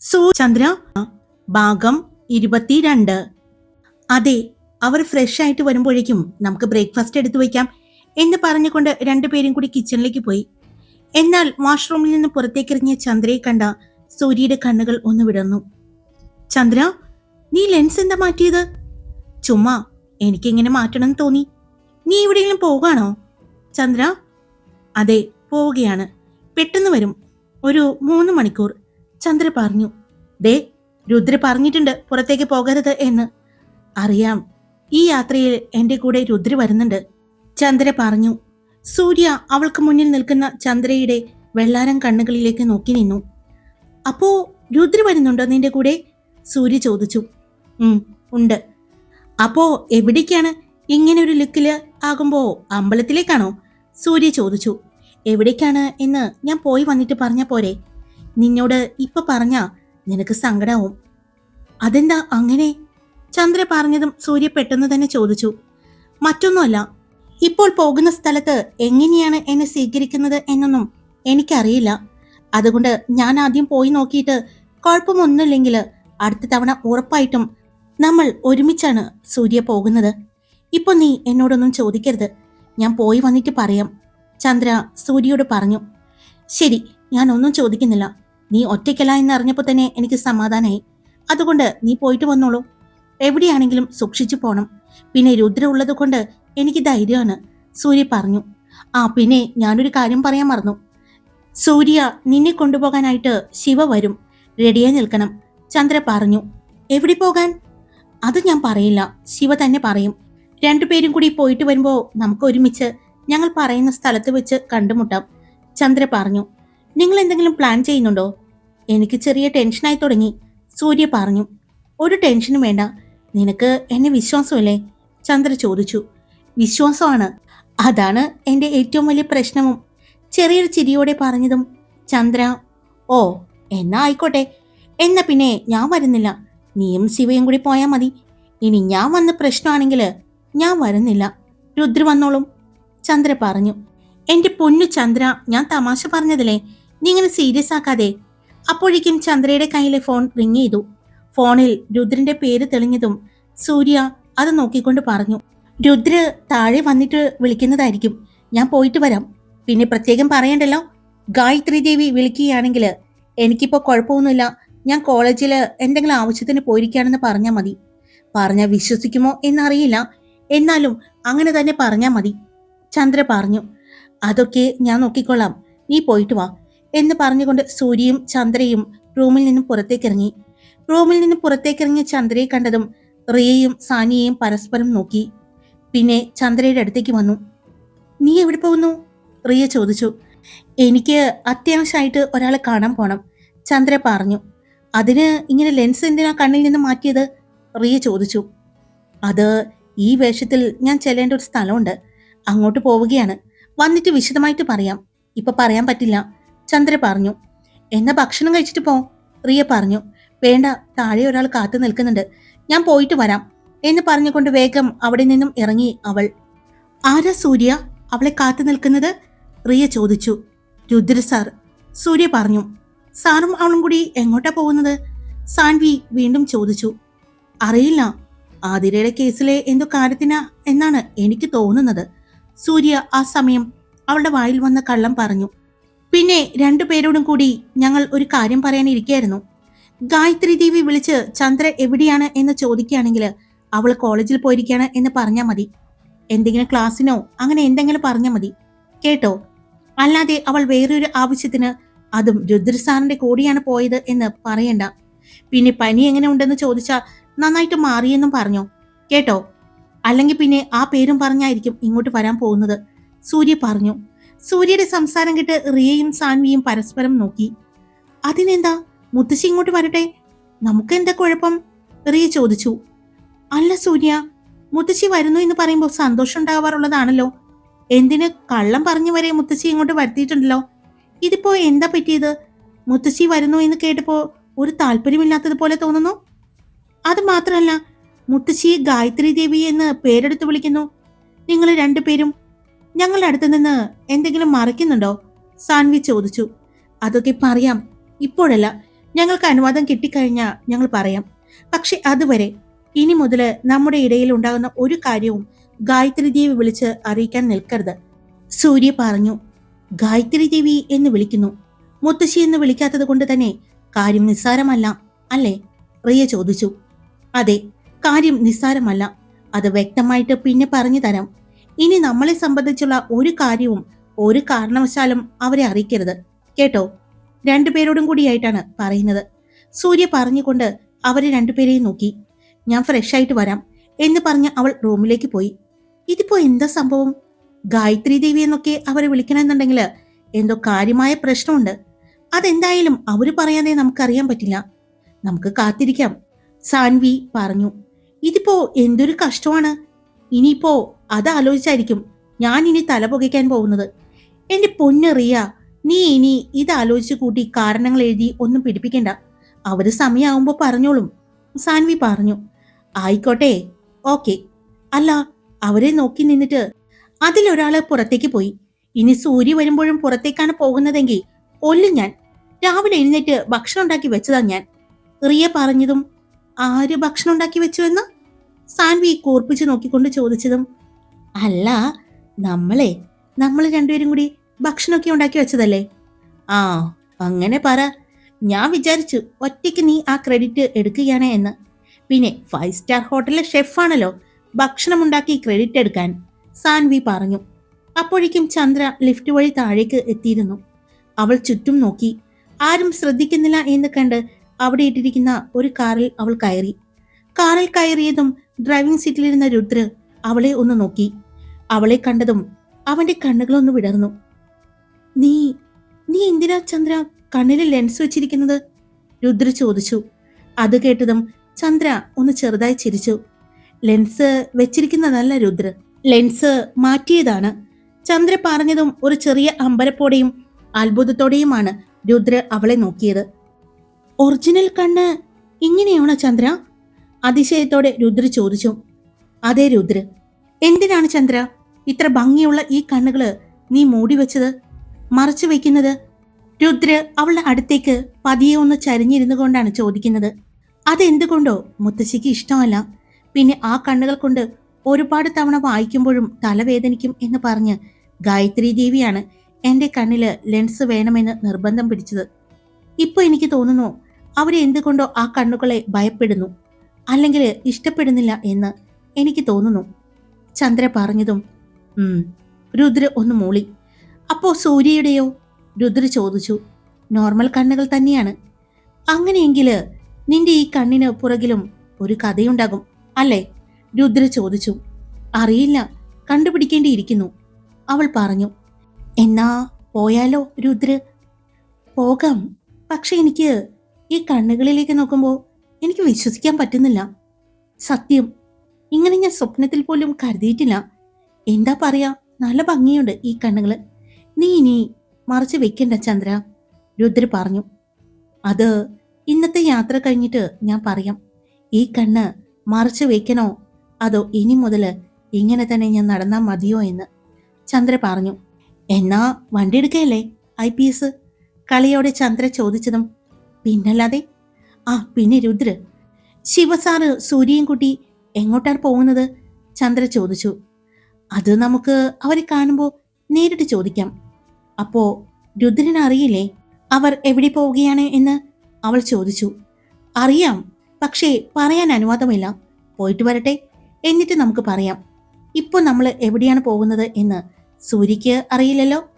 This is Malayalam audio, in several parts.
സൂ ചന്ദ്ര ഭാഗം ഇരുപത്തിരണ്ട്. അതെ അവർ ഫ്രഷ് ആയിട്ട് വരുമ്പോഴേക്കും നമുക്ക് ബ്രേക്ക്ഫാസ്റ്റ് എടുത്തു വയ്ക്കാം എന്ന് പറഞ്ഞുകൊണ്ട് രണ്ടുപേരും കൂടി കിച്ചണിലേക്ക് പോയി. എന്നാൽ വാഷ്റൂമിൽ നിന്ന് പുറത്തേക്ക് ഇറങ്ങിയ ചന്ദ്രയെ കണ്ട സൂര്യയുടെ കണ്ണുകൾ ഒന്ന് വിടർന്നു. ചന്ദ്ര നീ ലെൻസ് എന്താ മാറ്റിയത്? ചുമ്മാ എനിക്കിങ്ങനെ മാറ്റണം തോന്നി. നീ എവിടെയെങ്കിലും പോകാണോ? ചന്ദ്ര അതെ പോവുകയാണ്. പെട്ടെന്ന് വരും. ഒരു മൂന്ന് മണിക്കൂർ. ചന്ദ്ര പറഞ്ഞു ദേ രുദ്ര പറഞ്ഞിട്ടുണ്ട് പുറത്തേക്ക് പോകരുത് എന്ന്. അറിയാം ഈ യാത്രയിൽ എന്റെ കൂടെ രുദ്ര വരുന്നുണ്ട്. ചന്ദ്ര പറഞ്ഞു സൂര്യ അവൾക്ക് മുന്നിൽ നിൽക്കുന്ന ചന്ദ്രയുടെ വെള്ളാരം കണ്ണുകളിലേക്ക് നോക്കി നിന്നു. അപ്പോ രുദ്ര വരുന്നുണ്ടോ നിന്റെ കൂടെ? സൂര്യ ചോദിച്ചു. ഉണ്ട്. അപ്പോ എവിടേക്കാണ് ഇങ്ങനെ ഒരു ലുക്കിൽ ആകുമ്പോ അമ്പലത്തിലേക്കാണോ? സൂര്യ ചോദിച്ചു. എവിടേക്കാണ് എന്ന് ഞാൻ പോയി വന്നിട്ട് പറഞ്ഞ പോരെ. നിന്നോട് ഇപ്പൊ പറഞ്ഞ നിനക്ക് സങ്കടാവും. അതെന്താ അങ്ങനെ? ചന്ദ്ര പറഞ്ഞതും സൂര്യ പെട്ടെന്ന് തന്നെ ചോദിച്ചു. മറ്റൊന്നുമല്ല ഇപ്പോൾ പോകുന്ന സ്ഥലത്ത് എങ്ങനെയാണ് എന്നെ സ്വീകരിക്കുന്നത് എന്നൊന്നും എനിക്കറിയില്ല. അതുകൊണ്ട് ഞാൻ ആദ്യം പോയി നോക്കിയിട്ട് കുഴപ്പമൊന്നുമില്ലെങ്കിൽ അടുത്ത തവണ ഉറപ്പായിട്ടും നമ്മൾ ഒരുമിച്ചാണ് സൂര്യ പോകുന്നത്. ഇപ്പൊ നീ എന്നോടൊന്നും ചോദിക്കരുത്. ഞാൻ പോയി വന്നിട്ട് പറയാം. ചന്ദ്ര സൂര്യയോട് പറഞ്ഞു. ശരി ഞാൻ ഒന്നും ചോദിക്കുന്നില്ല. നീ ഒറ്റയ്ക്കല്ല എന്നറിഞ്ഞപ്പോൾ തന്നെ എനിക്ക് സമാധാനമായി അതുകൊണ്ട് നീ പോയിട്ട് വന്നോളൂ. എവിടെയാണെങ്കിലും സൂക്ഷിച്ചു പോണം. പിന്നെ രുദ്ര ഉള്ളത് കൊണ്ട് എനിക്ക് ധൈര്യമാണ്. സൂര്യ പറഞ്ഞു. ആ പിന്നെ ഞാനൊരു കാര്യം പറയാൻ മറന്നു. സൂര്യ നിന്നെ കൊണ്ടുപോകാനായിട്ട് ശിവ വരും. റെഡിയായി നിൽക്കണം. ചന്ദ്ര പറഞ്ഞു. എവിടെ പോകാൻ? അത് ഞാൻ പറയില്ല. ശിവ തന്നെ പറയും. രണ്ടുപേരും കൂടി പോയിട്ട് വരുമ്പോൾ നമുക്ക് ഒരുമിച്ച് ഞങ്ങൾ പറയുന്ന സ്ഥലത്ത് വെച്ച് കണ്ടുമുട്ടാം. ചന്ദ്ര പറഞ്ഞു. നിങ്ങൾ എന്തെങ്കിലും പ്ലാൻ ചെയ്യുന്നുണ്ടോ? എനിക്ക് ചെറിയ ടെൻഷനായി തുടങ്ങി. സൂര്യ പറഞ്ഞു ഒരു ടെൻഷനും വേണ്ട. നിനക്ക് എന്നെ വിശ്വാസമല്ലേ? ചന്ദ്ര ചോദിച്ചു വിശ്വാസമാണ്. അതാണ് എന്റെ ഏറ്റവും വലിയ പ്രശ്നവും. ചെറിയൊരു ചിരിയോടെ പറഞ്ഞതും ചന്ദ്ര ഓ എന്നാ ആയിക്കോട്ടെ. എന്നാ പിന്നെ ഞാൻ വരുന്നില്ല. നീയും ശിവയും കൂടി പോയാൽ മതി. ഇനി ഞാൻ വന്ന പ്രശ്നമാണെങ്കിൽ ഞാൻ വരുന്നില്ല. രുദ്ര വന്നോളും. ചന്ദ്ര പറഞ്ഞു എന്റെ പൊന്നു ചന്ദ്ര ഞാൻ തമാശ പറഞ്ഞതില്ലേ നീ ഇങ്ങനെ സീരിയസ് ആക്കാതെ. അപ്പോഴേക്കും ചന്ദ്രയുടെ കയ്യിലെ ഫോൺ റിങ് ചെയ്തു. ഫോണിൽ രുദ്രന്റെ പേര് തെളിഞ്ഞതും സൂര്യ അത് നോക്കിക്കൊണ്ട് പറഞ്ഞു രുദ്ര താഴെ വന്നിട്ട് വിളിക്കുന്നതായിരിക്കും. ഞാൻ പോയിട്ട് വരാം. പിന്നെ പ്രത്യേകം പറയണ്ടല്ലോ. ഗായത്രി ദേവി വിളിക്കുകയാണെങ്കിൽ എനിക്കിപ്പോൾ കുഴപ്പമൊന്നുമില്ല. ഞാൻ കോളേജിൽ എന്തെങ്കിലും ആവശ്യത്തിന് പോയിരിക്കുകയാണെന്ന് പറഞ്ഞാൽ മതി. പറഞ്ഞാൽ വിശ്വസിക്കുമോ എന്നറിയില്ല. എന്നാലും അങ്ങനെ തന്നെ പറഞ്ഞാൽ മതി. ചന്ദ്ര പറഞ്ഞു അതൊക്കെ ഞാൻ നോക്കിക്കൊള്ളാം. നീ പോയിട്ട് വാ. എന്ന് പറഞ്ഞുകൊണ്ട് സൂര്യയും ചന്ദ്രയും റൂമിൽ നിന്നും പുറത്തേക്കിറങ്ങി. റൂമിൽ നിന്നും പുറത്തേക്കിറങ്ങിയ ചന്ദ്രയെ കണ്ടതും റിയയും സാനിയയും പരസ്പരം നോക്കി. പിന്നെ ചന്ദ്രയുടെ അടുത്തേക്ക് വന്നു. നീ എവിടെ പോകുന്നു? റിയ ചോദിച്ചു. എനിക്ക് അത്യാവശ്യമായിട്ട് ഒരാളെ കാണാൻ പോണം ചന്ദ്ര പറഞ്ഞു. അതിന് ഇങ്ങനെ ലെൻസ് എന്തിനാ കണ്ണിൽ നിന്ന് മാറ്റിയത്? റിയ ചോദിച്ചു. അത് ഈ വേഷത്തിൽ ഞാൻ ചെല്ലേണ്ട ഒരു സ്ഥലമുണ്ട്. അങ്ങോട്ട് പോവുകയാണ്. വന്നിട്ട് വിശദമായിട്ട് പറയാം. ഇപ്പൊ പറയാൻ പറ്റില്ല. ചന്ദ്ര പറഞ്ഞു എന്നാ ഭക്ഷണം കഴിച്ചിട്ട് പോ. റിയ പറഞ്ഞു വേണ്ട താഴെ ഒരാൾ കാത്തു നിൽക്കുന്നുണ്ട്. ഞാൻ പോയിട്ട് വരാം. എന്ന് പറഞ്ഞുകൊണ്ട് വേഗം അവിടെ നിന്നും ഇറങ്ങി അവൾ. ആരാ സൂര്യ? അവളെ കാത്തു നിൽക്കുന്നത്? റിയ ചോദിച്ചു. രുദ്ര സാർ. സൂര്യ പറഞ്ഞു സാറും അവളും കൂടി എങ്ങോട്ടാ പോകുന്നത്? സാൻവി വീണ്ടും ചോദിച്ചു അറിയില്ല. ആതിരയുടെ കേസിലെ എന്തോ കാര്യത്തിനാ എന്നാണ് എനിക്ക് തോന്നുന്നത്. സൂര്യ ആ സമയം അവളുടെ വായിൽ വന്ന കള്ളം പറഞ്ഞു പിന്നെ രണ്ടുപേരോടും കൂടി ഞങ്ങൾ ഒരു കാര്യം പറയാനിരിക്കായിരുന്നു ഗായത്രി ദേവി വിളിച്ച് ചന്ദ്ര എവിടെയാണ് എന്ന് ചോദിക്കുകയാണെങ്കിൽ അവൾ കോളേജിൽ പോയിരിക്കുകയാണ് എന്ന് പറഞ്ഞാൽ മതി. എന്തെങ്കിലും ക്ലാസ്സിനോ അങ്ങനെ എന്തെങ്കിലും പറഞ്ഞാൽ മതി. കേട്ടോ? അല്ലാതെ അവൾ വേറൊരു ആവശ്യത്തിന് അതും രുദ്ര സാറിന്റെ കൂടെയാണ് പോയത് എന്ന് പറയണ്ട. പിന്നെ പനി എങ്ങനെ ഉണ്ടെന്ന് ചോദിച്ചാൽ നന്നായിട്ട് മാറിയെന്നും പറഞ്ഞു. കേട്ടോ? അല്ലെങ്കിൽ പിന്നെ ആ പേരും പറഞ്ഞായിരിക്കും ഇങ്ങോട്ട് വരാൻ പോകുന്നത്. സൂര്യ പറഞ്ഞു. സൂര്യയുടെ സംസാരം കേട്ട് റിയയും സാൻവിയും പരസ്പരം നോക്കി. അതിനെന്താ? മുത്തശ്ശി ഇങ്ങോട്ട് വരട്ടെ? നമുക്ക് എന്താ കുഴപ്പം? റിയ ചോദിച്ചു. അല്ല സൂര്യ മുത്തശ്ശി വരുന്നു എന്ന് പറയുമ്പോൾ സന്തോഷം ഉണ്ടാവാറുള്ളതാണല്ലോ. എന്തിന് കള്ളം പറഞ്ഞു വരെ മുത്തശ്ശി ഇങ്ങോട്ട് വരുത്തിയിട്ടുണ്ടല്ലോ? ഇതിപ്പോ എന്താ പറ്റിയത്? മുത്തശ്ശി വരുന്നു എന്ന് കേട്ടപ്പോ ഒരു താല്പര്യമില്ലാത്തതുപോലെ തോന്നുന്നു? അത് മാത്രമല്ല മുത്തശ്ശിയെ ഗായത്രി ദേവി എന്ന് പേരെടുത്ത് വിളിക്കുന്നു. നിങ്ങൾ രണ്ടുപേരും ഞങ്ങളുടെ അടുത്ത് നിന്ന് എന്തെങ്കിലും മറിക്കുന്നുണ്ടോ? സാൻവി ചോദിച്ചു. അതൊക്കെ പറയാം. ഇപ്പോഴല്ല ഞങ്ങൾക്ക് അനുവാദം കിട്ടിക്കഴിഞ്ഞാൽ ഞങ്ങൾ പറയാം. പക്ഷെ അതുവരെ ഇനി മുതൽ നമ്മുടെ ഇടയിൽ ഉണ്ടാകുന്ന ഒരു കാര്യവും ഗായത്രി ദേവി വിളിച്ച് അറിയിക്കാൻ നിൽക്കരുത്. സൂര്യ പറഞ്ഞു ഗായത്രി ദേവി എന്ന് വിളിക്കുന്നു. മുത്തശ്ശി എന്ന് വിളിക്കാത്തത് കൊണ്ട് തന്നെ കാര്യം നിസ്സാരമല്ല അല്ലേ? റിയ ചോദിച്ചു. അതെ കാര്യം നിസ്സാരമല്ല. അത് വ്യക്തമായിട്ട് പിന്നെ പറഞ്ഞു തരാം. ഇനി നമ്മളെ സംബന്ധിച്ചുള്ള ഒരു കാര്യവും ഒരു കാരണവശാലും അവരെ അറിയിക്കരുത്. കേട്ടോ? രണ്ടുപേരോടും കൂടിയായിട്ടാണ് പറയുന്നത്. സൂര്യ പറഞ്ഞുകൊണ്ട് അവരെ രണ്ടുപേരെയും നോക്കി. ഞാൻ ഫ്രഷ് ആയിട്ട് വരാം എന്ന് പറഞ്ഞ് അവൾ റൂമിലേക്ക് പോയി. ഇതിപ്പോ എന്താ സംഭവം? ഗായത്രി ദേവി എന്നൊക്കെ അവരെ വിളിക്കണമെന്നുണ്ടെങ്കിൽ എന്തോ കാര്യമായ പ്രശ്നമുണ്ട്. അതെന്തായാലും അവർ പറയാതെ നമുക്കറിയാൻ പറ്റില്ല. നമുക്ക് കാത്തിരിക്കാം. സാൻവി പറഞ്ഞു. ഇതിപ്പോ എന്തൊരു കഷ്ടമാണ്. ഇനിയിപ്പോ അത് ആലോചിച്ചായിരിക്കും ഞാൻ ഇനി തല പുകയ്ക്കാൻ പോകുന്നത്. എന്റെ പൊന്നറിയ നീ ഇനി ഇത് ആലോചിച്ച് കൂട്ടി കാരണങ്ങൾ എഴുതി ഒന്നും പിടിപ്പിക്കണ്ട. അവർ സമയമാകുമ്പോൾ പറഞ്ഞോളും. സാൻവി പറഞ്ഞു. ആയിക്കോട്ടെ ഓക്കെ. അല്ല അവരെ നോക്കി നിന്നിട്ട് അതിലൊരാൾ പുറത്തേക്ക് പോയി. ഇനി സൂര്യ വരുമ്പോഴും പുറത്തേക്കാണ് പോകുന്നതെങ്കിൽ ഒല്ലും ഞാൻ. രാവിലെ എഴുന്നേറ്റ് ഭക്ഷണം ഉണ്ടാക്കി വെച്ചതാ ഞാൻ. റിയ പറഞ്ഞതും ആര് ഭക്ഷണം ഉണ്ടാക്കി വെച്ചു എന്ന്? സാൻവി കൂർപ്പിച്ച് നോക്കിക്കൊണ്ട് ചോദിച്ചതും അല്ല നമ്മളെ നമ്മൾ രണ്ടുപേരും കൂടി ഭക്ഷണമൊക്കെ ഉണ്ടാക്കി വെച്ചതല്ലേ? ആ അങ്ങനെ പറ. ഞാൻ വിചാരിച്ചു ഒറ്റയ്ക്ക് നീ ആ ക്രെഡിറ്റ് എടുക്കുകയാണ് എന്ന്. പിന്നെ ഫൈവ് സ്റ്റാർ ഹോട്ടലിലെ ഷെഫാണല്ലോ ഭക്ഷണം ഉണ്ടാക്കി ക്രെഡിറ്റ് എടുക്കാൻ സാൻവി പറഞ്ഞു. അപ്പോഴേക്കും ചന്ദ്ര ലിഫ്റ്റ് വഴി താഴേക്ക് എത്തിയിരുന്നു. അവൾ ചുറ്റും നോക്കി. ആരും ശ്രദ്ധിക്കുന്നില്ല എന്ന് കണ്ട് അവിടെ ഇട്ടിരിക്കുന്ന ഒരു കാറിൽ അവൾ കയറി. കാറിൽ കയറിയതും ഡ്രൈവിംഗ് സീറ്റിലിരുന്ന രുദ്ര അവളെ ഒന്ന് നോക്കി. അവളെ കണ്ടതും അവന്റെ കണ്ണുകളൊന്ന് വിടർന്നു. നീ നീ എന്തിനാ ചന്ദ്ര കണ്ണിൽ ലെൻസ് വെച്ചിരിക്കുന്നത്? രുദ്ര ചോദിച്ചു. അത് കേട്ടതും ചന്ദ്ര ഒന്ന് ചെറുതായി ചിരിച്ചു. ലെൻസ് വെച്ചിരിക്കുന്നതല്ല രുദ്ര ലെൻസ് മാറ്റിയതാണ്. ചന്ദ്ര പറഞ്ഞതും ഒരു ചെറിയ അമ്പരപ്പോടെയും അത്ഭുതത്തോടെയുമാണ് രുദ്ര അവളെ നോക്കിയത്. ഒറിജിനൽ കണ്ണ് ഇങ്ങനെയാണോ ചന്ദ്ര? അതിശയത്തോടെ രുദ്ര ചോദിച്ചു. അതെ രുദ്ര എന്തിനാണ് ചന്ദ്ര? ഇത്ര ഭംഗിയുള്ള ഈ കണ്ണുകൾ നീ മൂടി വെച്ചത്? മറച്ചു വെക്കുന്നത്? രുദ്ര അവളുടെ അടുത്തേക്ക് പതിയെ ഒന്ന് ചരിഞ്ഞിരുന്നു കൊണ്ടാണ് ചോദിക്കുന്നത്. അതെന്തുകൊണ്ടോ മുത്തശ്ശിക്ക് ഇഷ്ടമല്ല. പിന്നെ ആ കണ്ണുകൾ കൊണ്ട് ഒരുപാട് തവണ വായിക്കുമ്പോഴും തലവേദനിക്കും എന്ന് പറഞ്ഞ് ഗായത്രി ദേവിയാണ് എന്റെ കണ്ണിൽ ലെൻസ് വേണമെന്ന് നിർബന്ധം പിടിച്ചത്. ഇപ്പൊ എനിക്ക് തോന്നുന്നു അവരെ എന്തുകൊണ്ടോ ആ കണ്ണുകളെ ഭയപ്പെടുന്നു. അല്ലെങ്കിൽ ഇഷ്ടപ്പെടുന്നില്ല എന്ന് എനിക്ക് തോന്നുന്നു. ചന്ദ്ര പറഞ്ഞതും രുദ്ര ഒന്ന് മൂളി. അപ്പോ സൂര്യയുടെയോ? രുദ്ര ചോദിച്ചു നോർമൽ കണ്ണുകൾ തന്നെയാണ്. അങ്ങനെയെങ്കിൽ നിന്റെ ഈ കണ്ണിന് പുറകിലും ഒരു കഥയുണ്ടാകും അല്ലേ? രുദ്ര ചോദിച്ചു അറിയില്ല കണ്ടുപിടിക്കേണ്ടിയിരിക്കുന്നു. അവൾ പറഞ്ഞു എന്നാ പോയാലോ രുദ്ര? പോകാം പക്ഷെ എനിക്ക് ഈ കണ്ണുകളിലേക്ക് നോക്കുമ്പോൾ എനിക്ക് വിശ്വസിക്കാൻ പറ്റുന്നില്ല. സത്യം ഇങ്ങനെ ഞാൻ സ്വപ്നത്തിൽ പോലും കരുതിയിട്ടില്ല. എന്താ പറയാ? നല്ല ഭംഗിയുണ്ട് ഈ കണ്ണുകൾ നീ ഇനി മറച്ചു വെക്കണ്ട ചന്ദ്ര രുദ്ര പറഞ്ഞു. അത് ഇന്നത്തെ യാത്ര കഴിഞ്ഞിട്ട് ഞാൻ പറയാം. ഈ കണ്ണ് മറച്ചു വെക്കണോ? അതോ ഇനി മുതൽ ഇങ്ങനെ തന്നെ ഞാൻ നടന്നാൽ മതിയോ എന്ന്? ചന്ദ്ര പറഞ്ഞു. എന്നാ വണ്ടി എടുക്കയല്ലേ? I P S? കളിയോടെ ചന്ദ്ര ചോദിച്ചതും പിന്നല്ലാതെ? ആ പിന്നെ രുദ്ര. ശിവസാറ് സൂര്യയും കുട്ടി എങ്ങോട്ടാണ് പോകുന്നത്? ചന്ദ്ര ചോദിച്ചു. അത് നമുക്ക് അവരെ കാണുമ്പോൾ നേരിട്ട് ചോദിക്കാം. അപ്പോ രുദ്രന് അറിയില്ലേ? അവർ എവിടെ പോവുകയാണ് എന്ന് അവൾ ചോദിച്ചു. അറിയാം പക്ഷേ പറയാൻ അനുവാദമില്ല. പോയിട്ട് വരട്ടെ. എന്നിട്ട് നമുക്ക് പറയാം. ഇപ്പോൾ നമ്മൾ എവിടെയാണ് പോകുന്നത് എന്ന് സൂര്യക്ക് അറിയില്ലല്ലോ.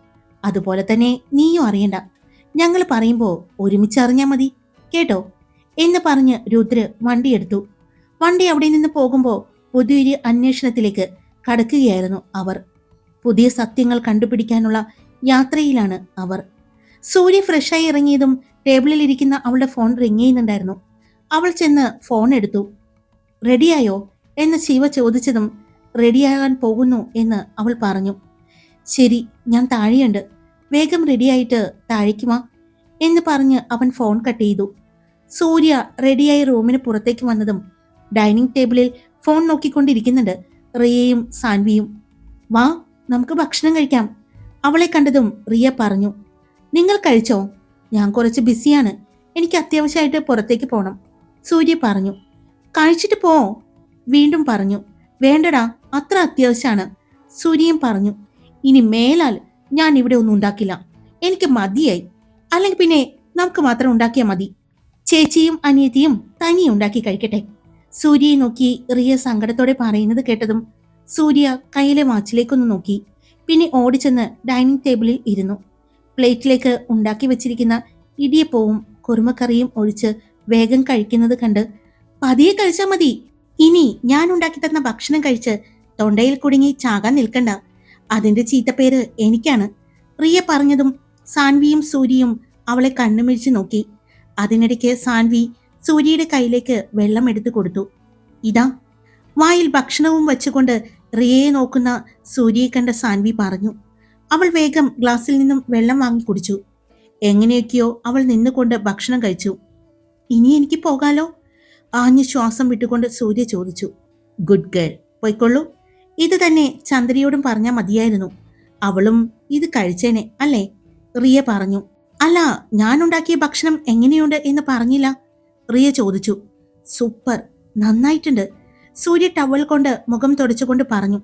അതുപോലെ തന്നെ നീയും അറിയണ്ട. ഞങ്ങൾ പറയുമ്പോൾ ഒരുമിച്ച് അറിഞ്ഞാൽ മതി. കേട്ടോ? എന്ന് പറഞ്ഞ് രുദ്ര വണ്ടിയെടുത്തു വണ്ടി അവിടെ നിന്ന് പോകുമ്പോൾ പുതിയൊരു അന്വേഷണത്തിലേക്ക് കടക്കുകയായിരുന്നു അവർ. പുതിയ സത്യങ്ങൾ കണ്ടുപിടിക്കാനുള്ള യാത്രയിലാണ് അവർ. സൂര്യ ഫ്രഷായി ഇറങ്ങിയതും ടേബിളിൽ ഇരിക്കുന്ന അവളുടെ ഫോൺ റിങ് ചെയ്യുന്നുണ്ടായിരുന്നു. അവൾ ചെന്ന് ഫോൺ എടുത്തു. റെഡിയായോ എന്ന് ശിവ ചോദിച്ചതും റെഡിയാകാൻ പോകുന്നു എന്ന് അവൾ പറഞ്ഞു. ശരി ഞാൻ താഴെയുണ്ട്. വേഗം റെഡിയായിട്ട് താഴേക്കുമാ എന്ന് പറഞ്ഞ് അവൻ ഫോൺ കട്ട് ചെയ്തു. സൂര്യ റെഡിയായി റൂമിന് പുറത്തേക്ക് വന്നതും ഡൈനിങ് ടേബിളിൽ ഫോൺ നോക്കിക്കൊണ്ടിരിക്കുന്നുണ്ട്. റിയയും സാൻവിയും. വാ നമുക്ക് ഭക്ഷണം കഴിക്കാം. അവളെ കണ്ടതും റിയ പറഞ്ഞു നിങ്ങൾ കഴിച്ചോ? ഞാൻ കുറച്ച് ബിസിയാണ്. എനിക്ക് അത്യാവശ്യമായിട്ട് പുറത്തേക്ക് പോകണം സൂര്യ പറഞ്ഞു കഴിച്ചിട്ട് പോ. വീണ്ടും പറഞ്ഞു വേണ്ടടാ അത്ര അത്യാവശ്യമാണ്. സൂര്യയും പറഞ്ഞു ഇനി മേലാൽ ഞാൻ ഇവിടെ ഒന്നും ഉണ്ടാക്കില്ല. എനിക്ക് മതിയായി. അല്ലെങ്കിൽ പിന്നെ നമുക്ക് മാത്രം ഉണ്ടാക്കിയാൽ മതി. ചേച്ചിയും അനിയത്തിയും തനി ഉണ്ടാക്കി കഴിക്കട്ടെ. സൂര്യയെ നോക്കി റിയ സങ്കടത്തോടെ പറയുന്നത് കേട്ടതും സൂര്യ കയ്യിലെ വാച്ചിലേക്കൊന്ന് നോക്കി. പിന്നെ ഓടിച്ചെന്ന് ഡൈനിങ് ടേബിളിൽ ഇരുന്നു. പ്ലേറ്റിലേക്ക് ഉണ്ടാക്കി വെച്ചിരിക്കുന്ന ഇടിയപ്പവും കുറുമക്കറിയും ഒഴിച്ച് വേഗം കഴിക്കുന്നത് കണ്ട് പതിയെ കഴിച്ചാൽ മതി. ഇനി ഞാൻ ഉണ്ടാക്കി തന്ന ഭക്ഷണം കഴിച്ച് തൊണ്ടയിൽ കുടുങ്ങി ചാകാൻ നിൽക്കണ്ട. അതിന്റെ ചീത്തപ്പേര് എനിക്കാണ്. റിയ പറഞ്ഞതും സാൻവിയും സൂര്യയും അവളെ കണ്ണുമിഴിച്ച് നോക്കി. അതിനിടയ്ക്ക് സാൻവി സൂര്യയുടെ കയ്യിലേക്ക് വെള്ളം എടുത്തു കൊടുത്തു. ഇതാ വായിൽ ഭക്ഷണവും വെച്ചുകൊണ്ട് റിയയെ നോക്കുന്ന സൂര്യയെ കണ്ട സാൻവി പറഞ്ഞു. അവൾ വേഗം ഗ്ലാസ്സിൽ നിന്നും വെള്ളം വാങ്ങി കുടിച്ചു. എങ്ങനെയൊക്കെയോ അവൾ നിന്നുകൊണ്ട് ഭക്ഷണം കഴിച്ചു. ഇനി എനിക്ക് പോകാലോ? ആഞ്ഞു ശ്വാസം വിട്ടുകൊണ്ട് സൂര്യ ചോദിച്ചു. ഗുഡ് ഗേൾ പോയിക്കൊള്ളൂ. ഇത് തന്നെ ചന്ദ്രയോടും പറഞ്ഞാൽ മതിയായിരുന്നു. അവളും ഇത് കഴിച്ചേനെ അല്ലേ? റിയ പറഞ്ഞു. അല്ല ഞാൻ ഉണ്ടാക്കിയ ഭക്ഷണം എങ്ങനെയുണ്ട് എന്ന് പറഞ്ഞില്ല. റിയ ചോദിച്ചു. സൂപ്പർ. നന്നായിട്ടുണ്ട്. സൂര്യ ടവൽ കൊണ്ട് മുഖം തുടച്ചുകൊണ്ട് പറഞ്ഞു.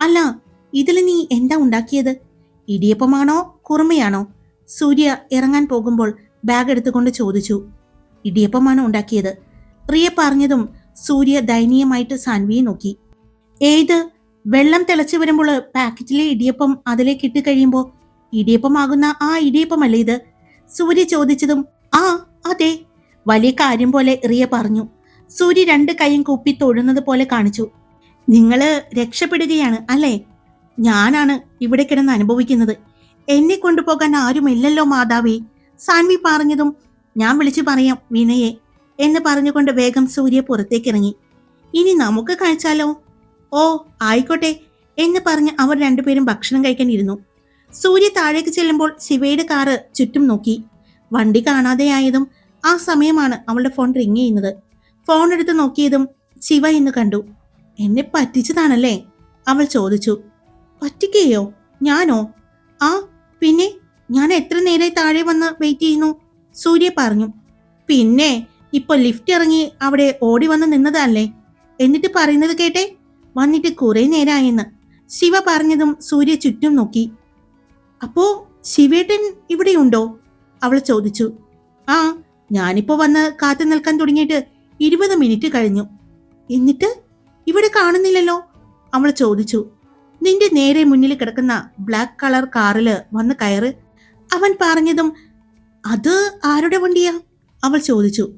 അല്ല ഇതിൽ നീ എന്താ ഉണ്ടാക്കിയത്? ഇടിയപ്പമാണോ കുറുമയാണോ? സൂര്യ ഇറങ്ങാൻ പോകുമ്പോൾ ബാഗ് എടുത്തുകൊണ്ട് ചോദിച്ചു. ഇടിയപ്പമാണ് ഉണ്ടാക്കിയത്? റിയ പറഞ്ഞതും സൂര്യ ദയനീയമായിട്ട് സാൻവിയെ നോക്കി. ഏത്? വെള്ളം തിളച്ചു വരുമ്പോൾ പാക്കറ്റിലെ ഇടിയപ്പം അതിലേക്ക് ഇട്ട് കഴിയുമ്പോൾ ഇടിയപ്പമാകുന്ന ആ ഇടിയപ്പമല്ലേ ഇത്? സൂര്യ ചോദിച്ചതും ആ അതെ. വലിയ കാര്യം പോലെ റിയ പറഞ്ഞു. സൂര്യ രണ്ട് കൈയും കൂപ്പി തൊഴുന്നത് പോലെ കാണിച്ചു. നിങ്ങൾ രക്ഷപ്പെടുകയാണ് അല്ലേ? ഞാനാണ് ഇവിടെ കിടന്ന് അനുഭവിക്കുന്നത്. എന്നെ കൊണ്ടുപോകാൻ ആരുമില്ലല്ലോ മാതാവേ. സാൻവി പറഞ്ഞതും ഞാൻ വിളിച്ചു പറയാം വിനയെ എന്ന് പറഞ്ഞുകൊണ്ട് വേഗം സൂര്യ പുറത്തേക്കിറങ്ങി. ഇനി നമുക്ക് കഴിച്ചാലോ? ഓ ആയിക്കോട്ടെ എന്ന് പറഞ്ഞ് അവർ രണ്ടുപേരും ഭക്ഷണം കഴിക്കാൻ ഇരുന്നു. സൂര്യ താഴേക്ക് ചെല്ലുമ്പോൾ ശിവയുടെ കാറ് ചുറ്റും നോക്കി. വണ്ടി കാണാതെയായതും ആ സമയമാണ് അവളുടെ ഫോൺ റിങ് ചെയ്യുന്നത്. ഫോൺ എടുത്ത് നോക്കിയതും ശിവ എന്ന് കണ്ടു. എന്നെ പറ്റിച്ചതാണല്ലേ? അവൾ ചോദിച്ചു. പറ്റിക്കുകയോ ഞാനോ? ആ പിന്നെ ഞാൻ എത്ര നേരമായി താഴെ വന്ന് വെയിറ്റ് ചെയ്യുന്നു? സൂര്യ പറഞ്ഞു. പിന്നെ ഇപ്പൊ ലിഫ്റ്റ് ഇറങ്ങി അവിടെ ഓടി വന്ന് നിന്നതല്ലേ? എന്നിട്ട് പറയുന്നത് കേട്ടെ? വന്നിട്ട് കുറെ നേരമായെന്ന് ശിവ പറഞ്ഞതും സൂര്യ ചുറ്റും നോക്കി. അപ്പോ ശിവേട്ടൻ ഇവിടെയുണ്ടോ? അവൾ ചോദിച്ചു. ആ ഞാനിപ്പോ വന്ന് കാത്തു നിൽക്കാൻ തുടങ്ങിയിട്ട് ഇരുപത് മിനിറ്റ് കഴിഞ്ഞു. എന്നിട്ട് ഇവിടെ കാണുന്നില്ലല്ലോ? അവൾ ചോദിച്ചു. നിന്റെ നേരെ മുന്നിൽ കിടക്കുന്ന ബ്ലാക്ക് കളർ കാറിൽ വന്ന് കയറ്. അവൻ പറഞ്ഞതും അത് ആരുടെ വണ്ടിയാ? അവൾ ചോദിച്ചു.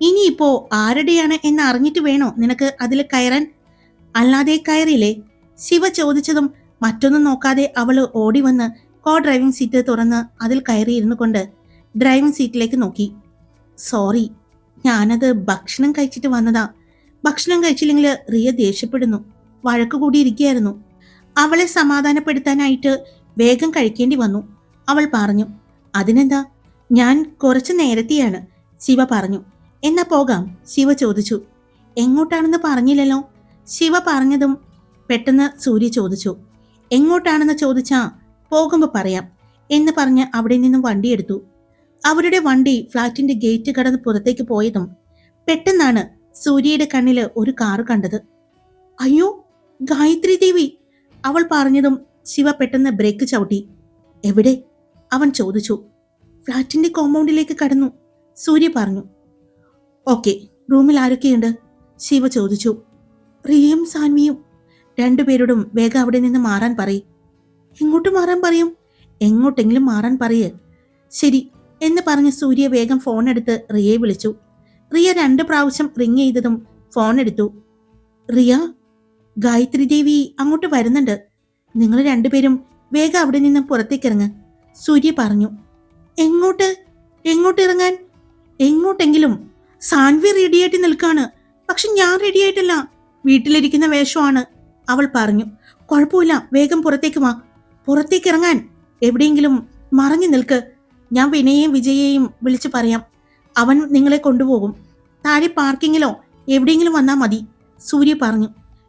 ഇനിയിപ്പോ ആരുടെയാണ് എന്ന് അറിഞ്ഞിട്ട് വേണോ നിനക്ക് അതിൽ കയറാൻ? അല്ലാതെ കയറിയില്ലേ? ശിവ ചോദിച്ചതും മറ്റൊന്നും നോക്കാതെ അവൾ ഓടി വന്ന് കോ ഡ്രൈവിംഗ് സീറ്റ് തുറന്ന് അതിൽ കയറിയിരുന്നു കൊണ്ട് ഡ്രൈവിംഗ് സീറ്റിലേക്ക് നോക്കി. സോറി ഞാനത് ഭക്ഷണം കഴിച്ചിട്ട് വന്നതാ. ഭക്ഷണം കഴിച്ചില്ലെങ്കിൽ റിയ ദേഷ്യപ്പെടുന്നു. വഴക്ക് കൂടിയിരിക്കുകയായിരുന്നു. അവളെ സമാധാനപ്പെടുത്താനായിട്ട് വേഗം കഴിക്കേണ്ടി വന്നു. അവൾ പറഞ്ഞു അതിനെന്താ? ഞാൻ കുറച്ച് നേരത്തെയാണ് ശിവ പറഞ്ഞു. എന്നാ പോകാം ശിവ ചോദിച്ചു. എങ്ങോട്ടാണെന്ന് പറഞ്ഞില്ലല്ലോ? ശിവ പറഞ്ഞതും പെട്ടെന്ന് സൂര്യ ചോദിച്ചു. എങ്ങോട്ടാണെന്ന് ചോദിച്ചാ പോകുമ്പോ പറയാം എന്ന് പറഞ്ഞ് അവിടെ നിന്നും വണ്ടിയെടുത്തു അവരുടെ വണ്ടി ഫ്ളാറ്റിന്റെ ഗേറ്റ് കടന്ന് പുറത്തേക്ക് പോയതും പെട്ടെന്നാണ് സൂര്യയുടെ കണ്ണിൽ ഒരു കാറ് കണ്ടത്. അയ്യോ ഗായത്രി ദേവി അവൾ പറഞ്ഞതും ശിവ പെട്ടെന്ന് ബ്രേക്ക് ചവിട്ടി. എവിടെ? അവൻ ചോദിച്ചു. ഫ്ളാറ്റിന്റെ കോമ്പൗണ്ടിലേക്ക് കടന്നു സൂര്യ പറഞ്ഞു. ഓക്കെ റൂമിൽ ആരൊക്കെയുണ്ട്? ശിവ ചോദിച്ചു. റിയയും സാൻവിയും. രണ്ടുപേരോടും വേഗം അവിടെ നിന്ന് മാറാൻ പറയും. എങ്ങോട്ട് മാറാൻ പറയും? എങ്ങോട്ടെങ്കിലും മാറാൻ പറയേ. ശരി എന്ന് പറഞ്ഞ് സൂര്യ വേഗം ഫോൺ എടുത്ത് റിയയെ വിളിച്ചു. റിയ രണ്ട് പ്രാവശ്യം റിങ് ചെയ്തതും ഫോൺ എടുത്തു റിയ ഗായത്രി ദേവി അങ്ങോട്ട് വരുന്നുണ്ട്. നിങ്ങൾ രണ്ടുപേരും വേഗം അവിടെ നിന്ന് പുറത്തേക്കിറങ്ങ് സൂര്യ പറഞ്ഞു. എങ്ങോട്ട്? എങ്ങോട്ട് ഇറങ്ങാൻ? എങ്ങോട്ടെങ്കിലും. സാൻവി റെഡിയായിട്ട് നിൽക്കാണ്. പക്ഷെ ഞാൻ റെഡിയായിട്ടില്ല വീട്ടിലിരിക്കുന്ന വേഷമാണ് അവൾ പറഞ്ഞു. കുഴപ്പമില്ല വേഗം പുറത്തേക്ക് വാ. പുറത്തേക്ക് ഇറങ്ങാൻ. എവിടെയെങ്കിലും മറഞ്ഞു നിൽക്ക്. ഞാൻ വിനയെയും വിജയെയും വിളിച്ചു പറയാം. അവൻ നിങ്ങളെ കൊണ്ടുപോകും. താഴെ പാർക്കിങ്ങിലോ എവിടെയെങ്കിലും വന്നാൽ മതി സൂര്യ പറഞ്ഞു.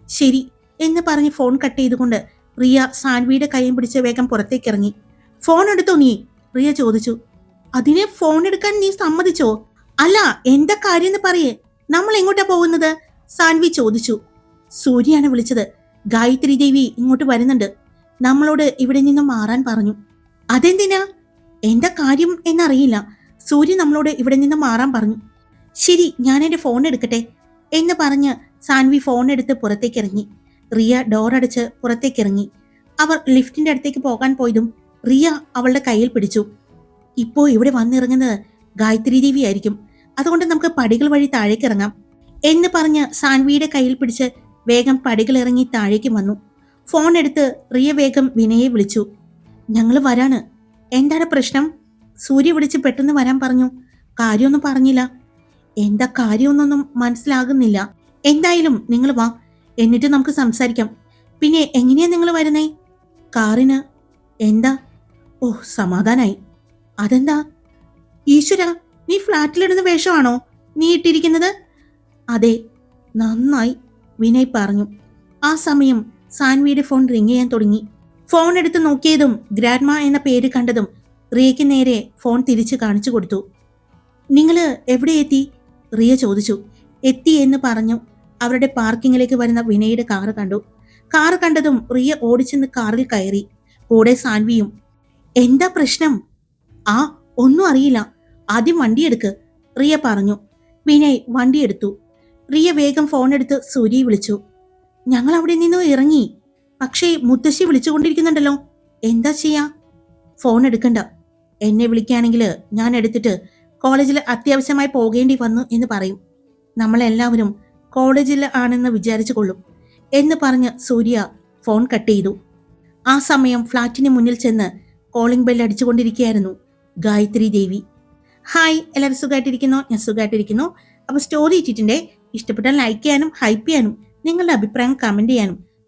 ശരി എന്ന് പറഞ്ഞ് ഫോൺ കട്ട് ചെയ്തുകൊണ്ട് റിയ സാൻവിയുടെ കൈയും പിടിച്ച് വേഗം പുറത്തേക്ക് ഇറങ്ങി ഫോൺ എടുത്തോ നീ? റിയ ചോദിച്ചു. അതിനെ ഫോൺ എടുക്കാൻ നീ സമ്മതിച്ചോ? അല്ല എന്താ കാര്യം എന്ന് പറയേ. നമ്മൾ എങ്ങോട്ടാ പോകുന്നത്? സാൻവി ചോദിച്ചു. സൂര്യയാണ് വിളിച്ചത്. ഗായത്രി ദേവി ഇങ്ങോട്ട് വരുന്നുണ്ട്. നമ്മളോട് ഇവിടെ നിന്നും മാറാൻ പറഞ്ഞു. അതെന്തിനാ? എന്താ കാര്യം എന്നറിയില്ല. സൂര്യ നമ്മളോട് ഇവിടെ നിന്ന് മാറാൻ പറഞ്ഞു. ശരി ഞാൻ എന്റെ ഫോൺ എടുക്കട്ടെ എന്ന് പറഞ്ഞ് സാൻവി ഫോൺ എടുത്ത് പുറത്തേക്ക് ഇറങ്ങി റിയ ഡോർ അടച്ച് പുറത്തേക്ക് ഇറങ്ങി അവർ ലിഫ്റ്റിന്റെ അടുത്തേക്ക് പോകാൻ പോയതും റിയ അവളുടെ കയ്യിൽ പിടിച്ചു. ഇപ്പോ ഇവിടെ വന്നിറങ്ങുന്നത് ഗായത്രി ദേവി ആയിരിക്കും. അതുകൊണ്ട് നമുക്ക് പടികൾ വഴി താഴേക്ക് ഇറങ്ങാം എന്ന് പറഞ്ഞ് സാൻവിയുടെ കയ്യിൽ പിടിച്ച് വേഗം പടികൾ ഇറങ്ങി താഴേക്ക് വന്നു. ഫോൺ എടുത്ത് റിയ വേഗം വിനയെ വിളിച്ചു. ഞങ്ങൾ വരാണ്. എന്താണ് പ്രശ്നം? സൂര്യ വിളിച്ച് പെട്ടെന്ന് വരാൻ പറഞ്ഞു. കാര്യമൊന്നും പറഞ്ഞില്ല. എന്താ കാര്യമൊന്നൊന്നും മനസ്സിലാകുന്നില്ല. എന്തായാലും നിങ്ങൾ വാ. എന്നിട്ട് നമുക്ക് സംസാരിക്കാം. പിന്നെ എങ്ങനെയാ നിങ്ങൾ വരുന്നേ? കാറിന്. എന്താ? ഓ സമാധാനായി. അതെന്താ? ഈശ്വര നീ ഫ്ലാറ്റിലിടുന്ന വേഷമാണോ? നീ ഇട്ടിരിക്കുന്നത്? അതെ നന്നായി. വിനയ് പറഞ്ഞു. ആ സമയം സാൻവിയുടെ ഫോൺ റിങ് ചെയ്യാൻ തുടങ്ങി. ഫോൺ എടുത്ത് നോക്കിയതും ഗ്രാൻഡ്മ എന്ന പേര് കണ്ടതും റിയയ്ക്ക് നേരെ ഫോൺ തിരിച്ചു കാണിച്ചു കൊടുത്തു. നിങ്ങൾ എവിടെ എത്തി? റിയ ചോദിച്ചു. എത്തി എന്ന് പറഞ്ഞു അവരുടെ പാർക്കിങ്ങിലേക്ക് വരുന്ന വിനയുടെ കാറ് കണ്ടു. കാറ് കണ്ടതും റിയ ഓടിച്ചെന്ന് കാറിൽ കയറി. കൂടെ സാൻവിയും എന്താ പ്രശ്നം? ആ ഒന്നും അറിയില്ല. ആദ്യം വണ്ടിയെടുക്ക് റിയ പറഞ്ഞു. വിനയ് വണ്ടിയെടുത്തു റിയ വേഗം ഫോൺ എടുത്ത് സൂര്യയെ വിളിച്ചു. ഞങ്ങൾ അവിടെ നിന്നും ഇറങ്ങി? പക്ഷേ മുത്തശ്ശി വിളിച്ചുകൊണ്ടിരിക്കുന്നുണ്ടല്ലോ. എന്താ ചെയ്യാ? ഫോൺ എടുക്കണ്ട. എന്നെ വിളിക്കുകയാണെങ്കിൽ ഞാൻ എടുത്തിട്ട് കോളേജിൽ അത്യാവശ്യമായി പോകേണ്ടി വന്നു എന്ന് പറയും. നമ്മളെല്ലാവരും കോളേജിൽ ആണെന്ന് വിചാരിച്ചു കൊള്ളും എന്ന് പറഞ്ഞ് സൂര്യ ഫോൺ കട്ട് ചെയ്തു. ആ സമയം ഫ്ലാറ്റിന് മുന്നിൽ ചെന്ന് കോളിംഗ് ബെൽ അടിച്ചുകൊണ്ടിരിക്കുകയായിരുന്നു ഗായത്രി ദേവി. ഹായ് എല്ലാവരും സുഖമായിട്ടിരിക്കുന്നു ഞാൻ സുഖമായിട്ടിരിക്കുന്നു അപ്പോൾ സ്റ്റോറി ഇട്ടിട്ടുണ്ട്. ഇഷ്ടപ്പെട്ടാൽ ലൈക്ക് ചെയ്യാനും ഹൈപ്പ് ചെയ്യാനും നിങ്ങളുടെ അഭിപ്രായം കമന്റ് ചെയ്യാനും